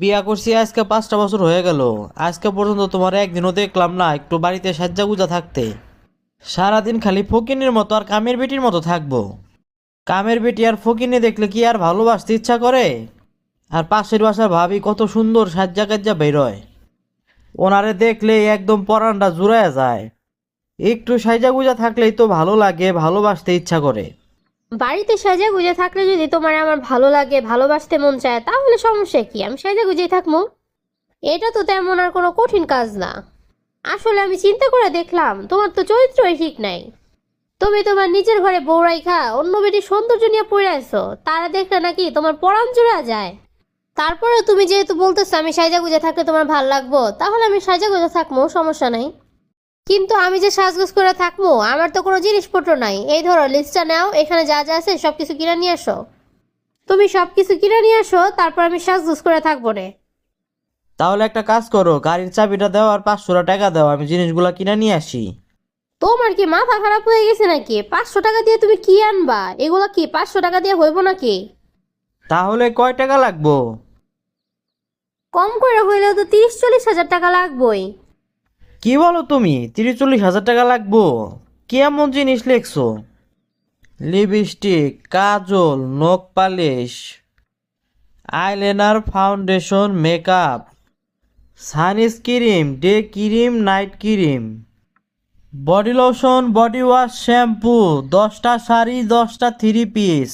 বিয়া করছি, আজকে পাঁচটা বছর হয়ে গেল। আজকে পর্যন্ত তোমার একদিনও দেখলাম না, একটু বাড়িতে সাজ্জা গুজা থাকতে। সারাদিন খালি ফকিনের মতো আর কামের বেটির মতো থাকব। কামের বেটি আর ফকিনে দেখলে কি আর ভালোবাসতে ইচ্ছা করে? আর পাশের বাসার ভাবি কত সুন্দর সাজ্জা কাজ্জা বেরোয়। ওনারে দেখলে একদম পরানটা জুড়ায় যায়। একটু সাজা গুজা থাকলেই তো ভালো লাগে, ভালোবাসতে ইচ্ছা করে। বাড়িতে সাজা গুজে থাকলে যদি তোমার আমার ভালো লাগে, ভালোবাসতে মন চায়, তাহলে সমস্যা কি? আমি সাজা গুজেই থাকব। এটা তো তেমন আর কোনো কঠিন কাজ না। আসলে আমি চিন্তা করে দেখলাম, তোমার তো চরিত্রই ঠিক নাই। তুমি তোমার নিজের ঘরে বউ খা অন্য বেটি সৌন্দর্য নিয়ে পড়ে আছো। তারা দেখলে নাকি তোমার পরাণ জোড়া যায়। তারপরে তুমি যেহেতু বলতেছো আমি সাজা গুজে থাকলে তোমার ভালো লাগবো, তাহলে আমি সাজা গুজে থাকব, সমস্যা নাই। কিন্তু আমি যে সাজগোজ করে থাকব আমার তো কোনো জিনিসপত্র নাই। এই ধরো লিস্টটা নাও এখানে যা যা আছে সব কিছু কিনে নিয়ে আসো। তুমি সব কিছু কিনে নিয়ে আসো তারপর আমি সাজগোজ করে থাকব রে। তাহলে একটা কাজ করো গাড়ির চাবিটা দাও আর পাঁচশো টাকা দাও আমি জিনিসগুলো কিনে নিয়ে আসি। তোমার কি মাথা খারাপ হয়ে গেছে নাকি? পাঁচশো টাকা দিয়ে তুমি কি আনবা? এগুলো কি পাঁচশো টাকা দিয়ে হইব নাকি? তাহলে কয় টাকা লাগবো? কম করে হইলেও তো তিরিশ চল্লিশ হাজার টাকা লাগবেই। কি বলো তুমি? তিরিশ চল্লিশ হাজার টাকা লাগবো। কি এমন জিনিস লিখছো? লিপস্টিক, কাজল, নখ polish, eyeliner, foundation, makeup, sunscreen, day cream, night cream, body lotion, body wash, shampoo, দশটা শাড়ি, দশটা থ্রি পিস,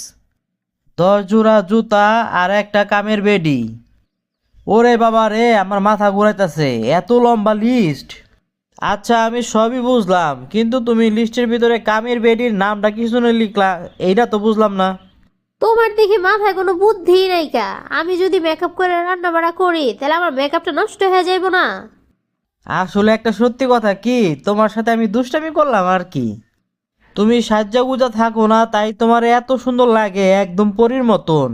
দশ জোড়া জুতা আর একটা কামের বেডি। ওরে বাবা রে আমার মাথা ঘুরাইতেছে, এত লম্বা লিস্ট আচ্ছা আমি সবই বুঝলাম কিন্তু তুমি লিস্টের ভিতরে কামের বেডির নামটা কি শুনে লিখলা? এইটা তো বুঝলাম না। তোমার দেখি মাথায় কোনো বুদ্ধি নাই কা। আমি যদি মেকআপ করে রান্না বাড়া করি তাহলে আমার মেকআপটা নষ্ট হয়ে যাইব না। আসলে একটা সত্যি কথা কি তোমার সাথে আমি দুষ্টামি করলাম আর কি। তুমি সাজ্জা গুজা থাকো না তাই তোমার এত সুন্দর লাগে একদম পরীর মতন।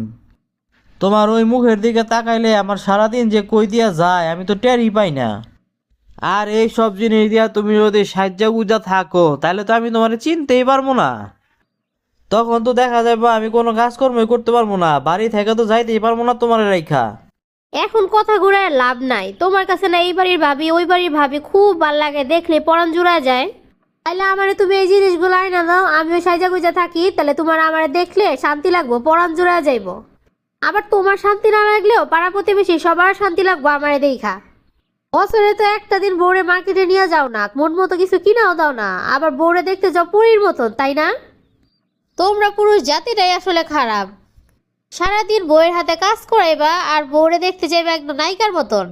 তোমার ওই মুখের দিকে তাকাইলে আমার সারাদিন যে কই দিয়া যায় আমি তো টেরই পাই না। আর এই সব জিনিস দিয়া তুমি যদি সাজ্জা গুজা থাকো, তাহলে তো আমি তোমার চিনতেই পারব না। তখন তো দেখা যাবে আমি কোনো কাজকর্মই করতে পারব না, বাড়ি থেকে তো যাইতেই পারব না তোমার রেখা এখন কথা ঘুরায় লাভ নাই। তোমার কাছে না এই বাড়ির ভাবি, ওই বাড়ির ভাবি খুব ভালো লাগে, দেখলে পরাণ জুড়া যায়। তাহলে আমারে তুমি এই জিনিসগুলো আইনা দাও, আমিও সাইজা গুজা থাকি তাহলে তোমার আমারে দেখলে শান্তি লাগবো, পরাণ জুড়া যাইব। আবার তোমার শান্তি না লাগলেও পাড়া প্রতিবেশী সবার শান্তি লাগবো আমারে দেখা বছরে তো একটা দিন বউরে মার্কেটে নিয়ে যাও না, মন মতো কিছু কিনাও দাও না, আবার বউরে দেখতে যাও পরীর মতন, তাই না? তোমরা পুরুষ জাতিটাই আসলে খারাপ। সারাদিন বউয়ের হাতে কাজ করাইবা আর বউরে দেখতে যাইবা একদম নায়িকার মতন।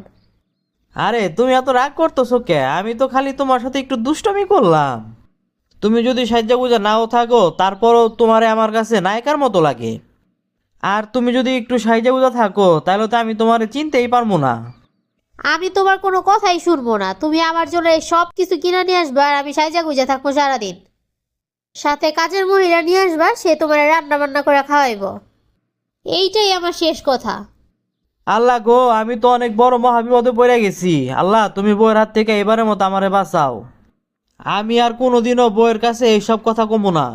আরে, তুমি এত রাগ করতেছো কে? আমি তো খালি তোমার সাথে একটু দুষ্টমি করলাম। তুমি যদি সাজ্জা গুজা নাও থাকো, তারপরও তোমারে আমার কাছে নায়িকার মতো লাগে। আর তুমি যদি একটু সাইজা গুজা থাকো, তাহলে তো আমি তোমারে চিনতেই পারব না। আমি তোমার কোনো কথাই শুনব না। তুমি আমার জন্য এই সব কিছু কিনে নিয়ে আসবা আর আমি সাইজা গুজে থাকব সারাদিন। সাথে কাজের মহিলা নিয়ে আসবা সে তোমার রান্না বান্না করে খাওয়াইব। এইটাই আমার শেষ কথা। আল্লাহ গো আমি তো অনেক বড় মহাবিপদে পড়ে গেছি। আল্লাহ তুমি বইয়ের হাত থেকে এবারের মতো আমারে বাঁচাও। আমি আর কোনোদিনও বইয়ের কাছে এইসব কথা কমো না।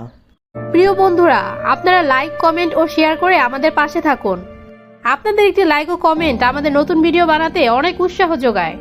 প্রিয় বন্ধুরা আপনারা লাইক কমেন্ট ও শেয়ার করে আমাদের পাশে থাকুন। আপনাদের একটি লাইক ও কমেন্ট আমাদের নতুন ভিডিও বানাতে অনেক উৎসাহ যোগায়।